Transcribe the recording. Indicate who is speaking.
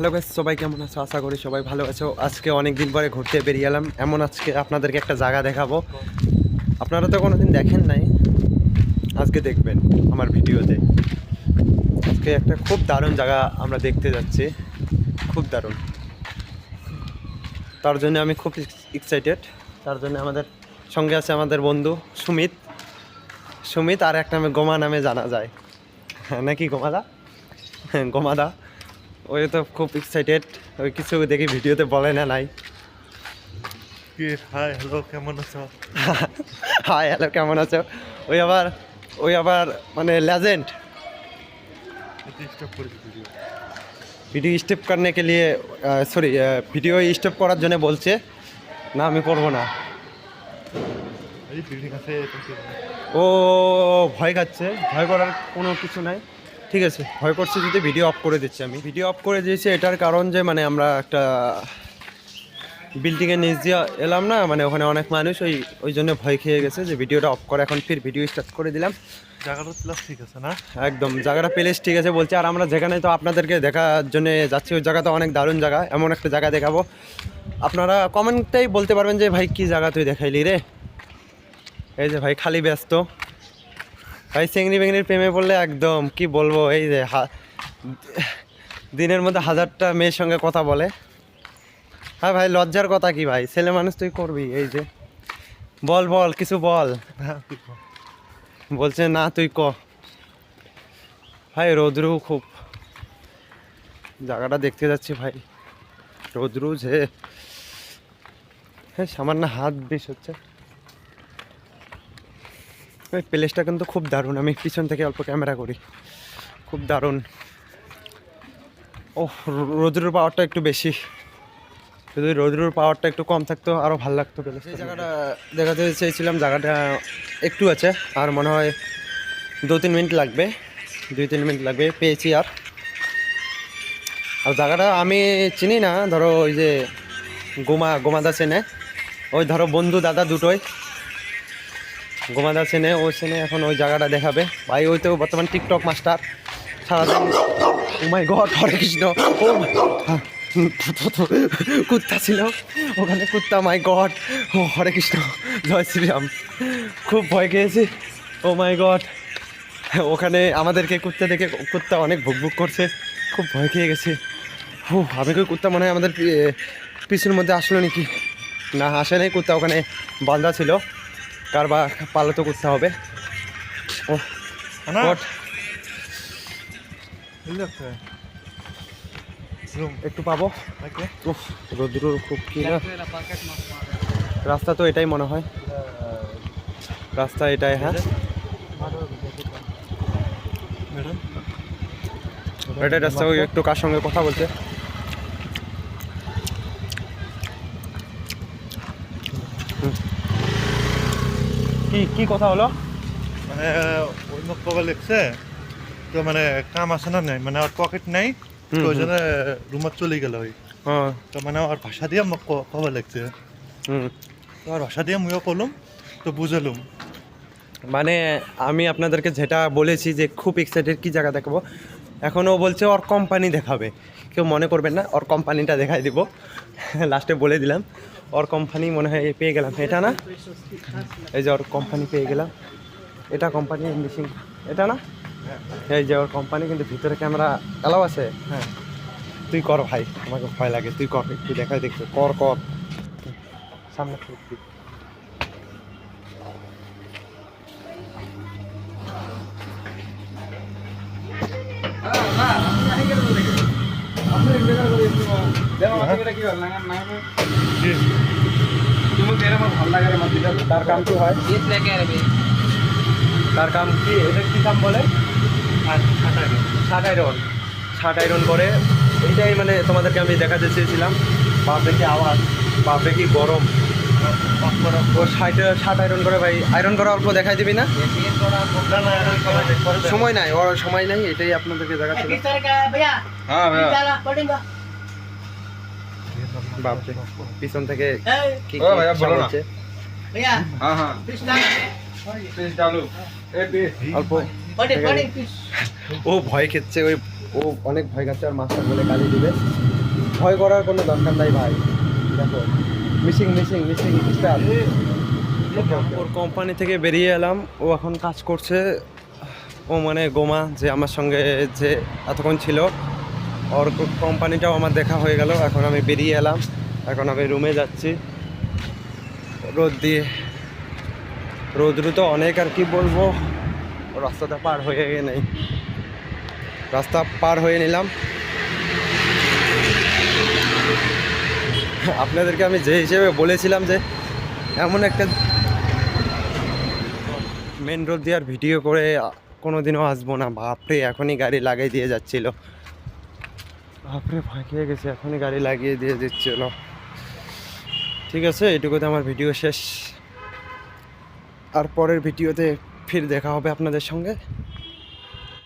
Speaker 1: Hello guys সবাই কেমন আছো? আশা করি সবাই ভালো আছো। আজকে অনেক দিন পরে ঘুরতে বেরিয়ে এলাম। এমন আজকে আপনাদেরকে একটা জায়গা দেখাবো। আপনারা তো কোনোদিন দেখেন নাই? আজকে দেখবেন আমার ভিডিওতে। আজকে একটা খুব দারুণ জায়গা আমরা দেখতে যাচ্ছি। খুব দারুণ। তার জন্য আমি খুব এক্সাইটেড তার জন্য আমাদের সঙ্গে আছে আমাদের বন্ধু সুমিত। সুমিত আর এক নামে গোমা নামে জানা যায়। হ্যাঁ নাকি গোমাদা? হ্যাঁ গোমাদা। ওই তো খুব এক্সাইটেড ওই কিছু দেখি ভিডিওতে বলে না নাই।
Speaker 2: কি হাই হ্যালো কেমন আছো?
Speaker 1: হাই হ্যালো কেমন আছো? ওই আবার ওই আবার মানে লেজেন্ড
Speaker 2: ভিডিও
Speaker 1: স্টেপ করনে কে লিয়ে সরি ভিডিও স্টেপ করার জন্য বলছে না আমি করব না। ও ভয় খাচ্ছে। ভয় করার কোনো কিছু নাই। ঠিক আছে। ভয় করছে যদি ভিডিও অফ করে দিচ্ছি আমি। ভিডিও অফ করে দিয়েছি এটার কারণ যে মানে আমরা একটা বিল্ডিংয়ের নিচ দিয়ে এলাম না মানে ওখানে অনেক মানুষ ওই ওই জন্য ভয় খেয়ে গেছে যে ভিডিওটা অফ করে এখন ফির ভিডিও স্টার্ট করে দিলাম।
Speaker 2: জায়গাটা প্লাস ঠিক আছে না?
Speaker 1: একদম জায়গাটা প্লেস ঠিক আছে বলছে। আর আমরা যেখানে তো আপনাদেরকে দেখার জন্য যাচ্ছি ওই জায়গাটা অনেক দারুণ জায়গা এমন একটা জায়গা দেখাবো। আপনারা কমেন্টটাই বলতে পারবেন যে ভাই কী জায়গা তুই দেখাইলি রে? এই যে ভাই খালি ব্যস্ত। ভাই চিংড়ি বেংড়ির প্রেমে পড়লে একদম, কি বলব, এই যে দিনের মধ্যে হাজারটা মেয়ের সঙ্গে কথা বলে। হ্যাঁ ভাই, লজ্জার কথা কি ভাই? ছেলে মানুষ তুই করবি, এই যে। বল বল, কিছু বল। বলছে, না, তুই ক। ভাই, রোদ্রু খুব জায়গাটা দেখতে যাচ্ছি ভাই। রোদ্রু যে হ্যাঁ সামান্য হাত বেশ হচ্ছে। ওই প্লেসটা কিন্তু খুব দারুণ। আমি পিছন থেকে অল্প ক্যামেরা করি। খুব দারুণ। ও রোদ্রুর পাওয়ারটা একটু বেশি। যদি রোদ্রুর পাওয়ারটা একটু কম থাকতো আরও ভালো লাগতো প্লেস এই জায়গাটা দেখাতে চেয়েছিলাম জায়গাটা একটু আছে আর মনে হয় দু তিন মিনিট লাগবে দুই তিন মিনিট লাগবে পেয়েছি আর। আর জায়গাটা আমি চিনি না ধরো ওই যে গোমা গোমাদা চেনে। ওই ধরো বন্ধু দাদা দুটোই। গোমাদা চেনে ও সেনে এখন ওই জায়গাটা দেখাবে। ভাই, ওই তো বর্তমান টিকটক মাস্টার। সারাদিন ও মাই গড হরে কৃষ্ণ ও কুত্তা ছিল। ওখানে কুত্তা মাই গড ও হরে কৃষ্ণ জয় শ্রীরাম। খুব ভয় খেয়েছি। ও মাই গড ওখানে আমাদেরকে কুত্তা দেখে কুত্তা অনেক ভুকভুক করছে। খুব ভয় খেয়ে গেছে। হু আমি কই কুত্তা মনে হয় আমাদের পিছনের মধ্যে আসলো নাকি? না, আসে নাই। কুত্তা ওখানে বান্ধা ছিল। কার বা পালাতো কুত্তা হবে। ও একটু পাবো? রোদ্রুর খুব কি না? রাস্তা তো এটাই মনে হয়। রাস্তা এটাই হ্যাঁ? এটাই রাস্তা ওই একটু কার সঙ্গে কথা বলছে? কি কি কথা হলো?
Speaker 2: মানে ওই মোক কব লাগছে তো মানে কাম আছে না নাই? মানে ওর পকেট নাই তো ওই জন্য রুমত চলে গেল ওই। তো মানে ওর ভাষা দিয়ে মোক ক- কব লাগছে তো ওর ভাষা দিয়ে ময়ও কলুম তো বুঝালুম।
Speaker 1: মানে আমি আপনাদেরকে যেটা বলেছি যে খুব এক্সাইটেড কি জায়গা দেখাবো? এখনও বলছে ওর কোম্পানি দেখাবে। কেউ মনে করবেন না ওর কোম্পানিটা দেখাই দিব। লাস্টে বলে দিলাম ওর কোম্পানি মনে হয় পেয়ে গেলাম। এটা না? এই যে ওর কোম্পানি পেয়ে গেলাম। এটা কোম্পানি মিসিং এটা না? এই যে ওর কোম্পানি কিন্তু ভিতরে ক্যামেরা অ্যালাও আছে?
Speaker 2: হ্যাঁ।
Speaker 1: তুই কর ভাই আমাকে ভয় লাগে তুই কর একটু দেখাই দেখতে। কর কর। সামনে তার কাম কি হয় তার কাম কি এটা কি কাম বলে শার্ট আয়রন শার্ট আয়রন করে এইটাই মানে তোমাদেরকে আমি দেখাতে চেয়েছিলাম বাপরে কি আওয়াজ বাপরে কি গরম ও আয়রন ভাই। আয়রন করা অল্প দেখাই দিবি না? সময় নাই ওর সময় নাই এটাই আপনাদেরকে
Speaker 3: দেখা
Speaker 1: ছিল পিছন থেকে
Speaker 4: ও
Speaker 1: ভয় খেচ্ছে ওই ও অনেক ভয় খাচ্ছে আর মাস্টার বলে গালি দিবে। ভয় করার কোনো দরকার নাই ভাই। দেখো মিসিং মিসিং মিসিং স্টার ওর কোম্পানি থেকে বেরিয়ে এলাম। ও এখন কাজ করছে। ও মানে গোমা যে আমার সঙ্গে যে এতক্ষণ ছিল। ওর কোম্পানিটাও আমার দেখা হয়ে গেল। এখন আমি বেরিয়ে এলাম। এখন আমি রুমে যাচ্ছি। রোদ দিয়ে। রোদ্রু তো অনেক আর কি বলব? রাস্তাটা পার হয়ে নেই। রাস্তা পার হয়ে নিলাম। আপনাদেরকে আমি যে হিসেবে বলেছিলাম যে এমন একটা মেন রোড দিয়ে আর ভিডিও করে কোনো দিনও আসব না। বাপরে, এখনই গাড়ি লাগাই দিয়ে যাচ্ছিল। বাপরে ফাঁকিয়ে গেছে, এখনই গাড়ি লাগিয়ে দিয়ে দিচ্ছিল। ঠিক আছে, এটুকুতে আমার ভিডিও শেষ। আর পরের ভিডিওতে ফির দেখা হবে আপনাদের সঙ্গে।